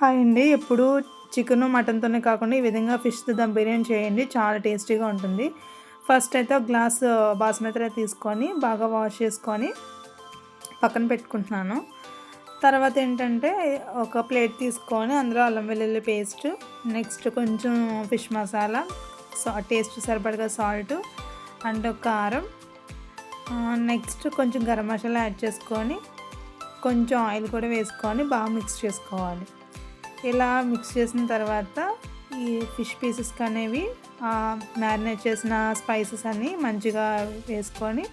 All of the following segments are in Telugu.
హాయ్ అండి. ఎప్పుడు చికెన్ మటన్తోనే కాకుండా ఈ విధంగా ఫిష్తో దమ్ బిర్యానీ చేయండి. చాలా టేస్టీగా ఉంటుంది. ఫస్ట్ అయితే ఒక గ్లాస్ బాస్మతి రైస్ తీసుకొని బాగా వాష్ చేసుకొని పక్కన పెట్టుకుంటున్నాను. తర్వాత ఏంటంటే ఒక ప్లేట్ తీసుకొని అందులో అల్లం వెల్లుల్లి పేస్ట్ నెక్స్ట్ కొంచెం ఫిష్ మసాలా సా టేస్ట్ సరిపడగా సాల్ట్ అండ్ కారం. నెక్స్ట్ కొంచెం గరం మసాలా యాడ్ చేసుకొని కొంచెం ఆయిల్ కూడా వేసుకొని బాగా మిక్స్ చేసుకోవాలి. ఇలా మిక్స్ చేసిన తర్వాత ఈ ఫిష్ పీసెస్ అనేవి మ్యారినేట్ చేసిన స్పైసెస్ అన్నీ మంచిగా వేసుకొని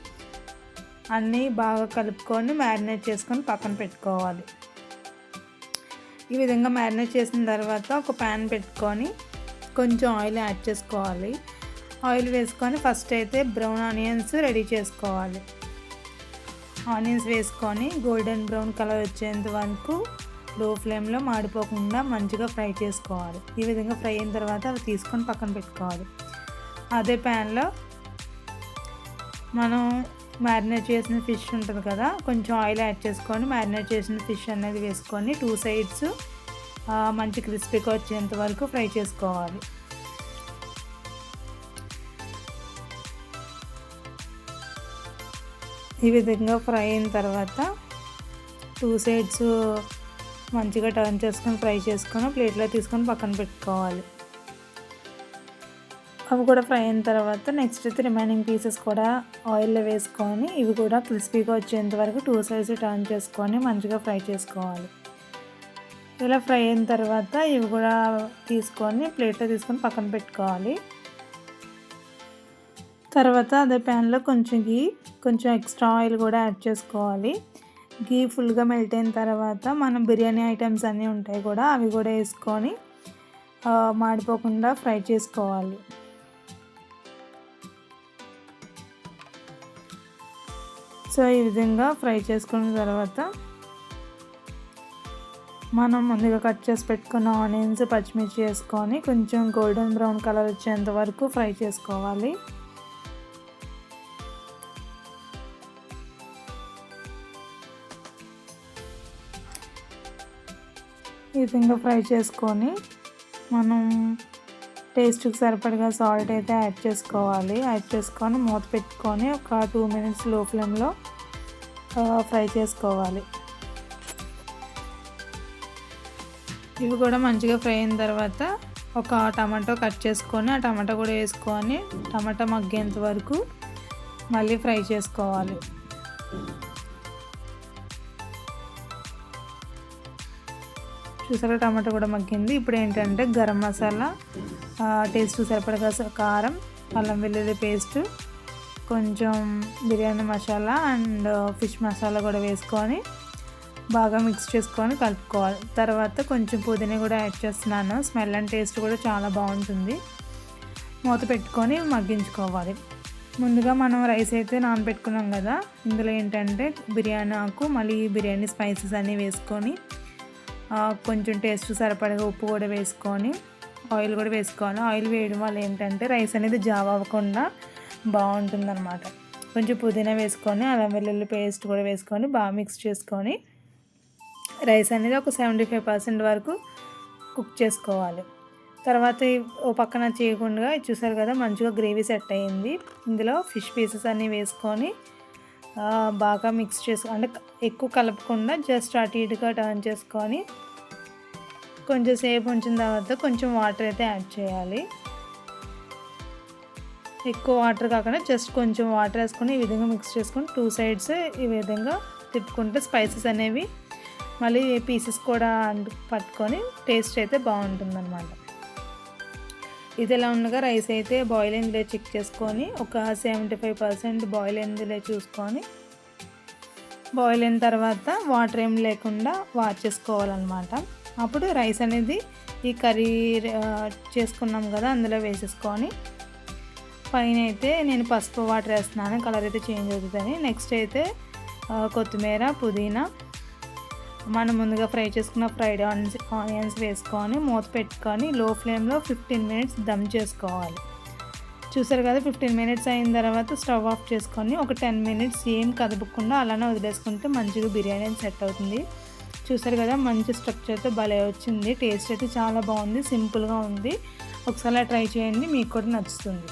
అన్నీ బాగా కలుపుకొని మ్యారినేట్ చేసుకొని పక్కన పెట్టుకోవాలి. ఈ విధంగా మ్యారినేట్ చేసిన తర్వాత ఒక ప్యాన్ పెట్టుకొని కొంచెం ఆయిల్ యాడ్ చేసుకోవాలి. ఆయిల్ వేసుకొని ఫస్ట్ అయితే బ్రౌన్ ఆనియన్స్ రెడీ చేసుకోవాలి. ఆనియన్స్ వేసుకొని గోల్డెన్ బ్రౌన్ కలర్ వచ్చేంత వరకు లో ఫ్లేమ్లో మాడిపోకుండా మంచిగా ఫ్రై చేసుకోవాలి. ఈ విధంగా ఫ్రై అయిన తర్వాత అవి తీసుకొని పక్కన పెట్టుకోవాలి. అదే ప్యాన్లో మనం మ్యారినేట్ చేసిన ఫిష్ ఉంటుంది కదా కొంచెం ఆయిల్ యాడ్ చేసుకొని మ్యారినేట్ చేసిన ఫిష్ అనేది వేసుకొని టూ సైడ్స్ మంచి క్రిస్పీగా వచ్చేంత వరకు ఫ్రై చేసుకోవాలి. ఈ విధంగా ఫ్రై అయిన తర్వాత టూ సైడ్స్ మంచిగా టర్న్ చేసుకొని ఫ్రై చేసుకొని ప్లేట్లో తీసుకొని పక్కన పెట్టుకోవాలి. అవి కూడా ఫ్రై అయిన తర్వాత నెక్స్ట్ అయితే రిమైనింగ్ పీసెస్ కూడా ఆయిల్లో వేసుకొని ఇవి కూడా క్రిస్పీగా వచ్చేంత వరకు టూ సైడ్స్ టర్న్ చేసుకొని మంచిగా ఫ్రై చేసుకోవాలి. ఇలా ఫ్రై అయిన తర్వాత ఇవి కూడా తీసుకొని ప్లేట్లో తీసుకొని పక్కన పెట్టుకోవాలి. తర్వాత అదే ప్యాన్లో కొంచెం గీ కొంచెం ఎక్స్ట్రా ఆయిల్ కూడా యాడ్ చేసుకోవాలి. గీ ఫుల్గా మెల్ట్ అయిన తర్వాత మనం బిర్యానీ ఐటమ్స్ అన్నీ ఉంటాయి కూడా అవి కూడా వేసుకొని మాడిపోకుండా ఫ్రై చేసుకోవాలి. సో ఈ విధంగా ఫ్రై చేసుకున్న తర్వాత మనం ముందుగా కట్ చేసి పెట్టుకున్న ఆనియన్స్ పచ్చిమిర్చి వేసుకొని కొంచెం గోల్డెన్ బ్రౌన్ కలర్ వచ్చేంత వరకు ఫ్రై చేసుకోవాలి. ఈ విధంగా ఫ్రై చేసుకొని మనం టేస్ట్కి సరిపడగా సాల్ట్ అయితే యాడ్ చేసుకోవాలి. యాడ్ చేసుకొని మూత పెట్టుకొని ఒక టూ మినిట్స్లో ఫ్లేమ్లో ఫ్రై చేసుకోవాలి. ఇవి కూడా మంచిగా ఫ్రై అయిన తర్వాత ఒక టమాటో కట్ చేసుకొని ఆ టమాటో కూడా వేసుకొని టమాటా మగ్గేంత వరకు మళ్ళీ ఫ్రై చేసుకోవాలి. చూసారా? టమాటా కూడా మగ్గింది. ఇప్పుడు ఏంటంటే గరం మసాలా టేస్ట్ సరిపడగా కారం అల్లం వెల్లుల్లి పేస్ట్ కొంచెం బిర్యానీ మసాలా అండ్ ఫిష్ మసాలా కూడా వేసుకొని బాగా మిక్స్ చేసుకొని కలుపుకోవాలి. తర్వాత కొంచెం పుదీనా కూడా యాడ్ చేస్తున్నాను. స్మెల్ అండ్ టేస్ట్ కూడా చాలా బాగుంటుంది. మూత పెట్టుకొని మగ్గించుకోవాలి. ముందుగా మనం రైస్ అయితే నానబెట్టుకున్నాం కదా. ఇందులో ఏంటంటే బిర్యానీ ఆకు మళ్ళీ బిర్యానీ స్పైసెస్ అన్నీ వేసుకొని కొంచెం టేస్ట్ సరిపడగా ఉప్పు కూడా వేసుకొని ఆయిల్ కూడా వేసుకోవాలి. ఆయిల్ వేయడం వల్ల ఏంటంటే రైస్ అనేది జావ అవ్వకుండా బాగుంటుందన్నమాట. కొంచెం పుదీనా వేసుకొని అల్లం వెల్లుల్లి పేస్ట్ కూడా వేసుకొని బాగా మిక్స్ చేసుకొని రైస్ అనేది ఒక సెవెంటీ ఫైవ్ పర్సెంట్ వరకు కుక్ చేసుకోవాలి. తర్వాత ఓ పక్కన చేయకుండా చూసారు కదా మంచిగా గ్రేవీ సెట్ అయ్యింది. ఇందులో ఫిష్ పీసెస్ అన్నీ వేసుకొని బాగా మిక్స్ చేసుకో అంటే ఎక్కువ కలపకుండా జస్ట్ అటు ఇటుగా టర్న్ చేసుకొని కొంచెం సేపు ఉంచిన తర్వాత కొంచెం వాటర్ అయితే యాడ్ చేయాలి. ఎక్కువ వాటర్ కాకుండా జస్ట్ కొంచెం వాటర్ వేసుకొని ఈ విధంగా మిక్స్ చేసుకొని టూ సైడ్స్ ఈ విధంగా తిప్పుకుంటే స్పైసెస్ అనేవి మళ్ళీ పీసెస్ కూడా పట్టుకొని టేస్ట్ అయితే బాగుంటుందన్నమాట. ఇది ఎలా ఉండగా రైస్ అయితే బాయిల్ అయిందిలే చెక్ చేసుకొని ఒక సెవెంటీ ఫైవ్ పర్సెంట్ బాయిల్ అయిందిలే చూసుకొని బాయిల్ అయిన తర్వాత వాటర్ ఏం లేకుండా వాచ్ చేసుకోవాలన్నమాట. అప్పుడు రైస్ అనేది ఈ కర్రీ చేసుకున్నాం కదా అందులో వేసేసుకొని పైన అయితే నేను పసుపు వాటర్ వేస్తున్నాను కలర్ అయితే చేంజ్ అవుతుందని. నెక్స్ట్ అయితే కొత్తిమీర పుదీనా మనం ముందుగా ఫ్రై చేసుకున్న ఫ్రైడ్ ఆనియన్స్ ఆనియన్స్ వేసుకొని మూత పెట్టుకొని లో ఫ్లేమ్లో ఫిఫ్టీన్ మినిట్స్ దమ్ చేసుకోవాలి. చూసారు కదా ఫిఫ్టీన్ మినిట్స్ అయిన తర్వాత స్టవ్ ఆఫ్ చేసుకొని ఒక టెన్ మినిట్స్ ఏం కదపకుండా అలానే వదిలేసుకుంటే మంచిగా బిర్యానీ సెట్ అవుతుంది. చూసారు కదా మంచి స్ట్రక్చర్తో భలే వచ్చింది. టేస్ట్ అయితే చాలా బాగుంది సింపుల్గా ఉంది. ఒకసారి ట్రై చేయండి మీకు కూడా నచ్చుతుంది.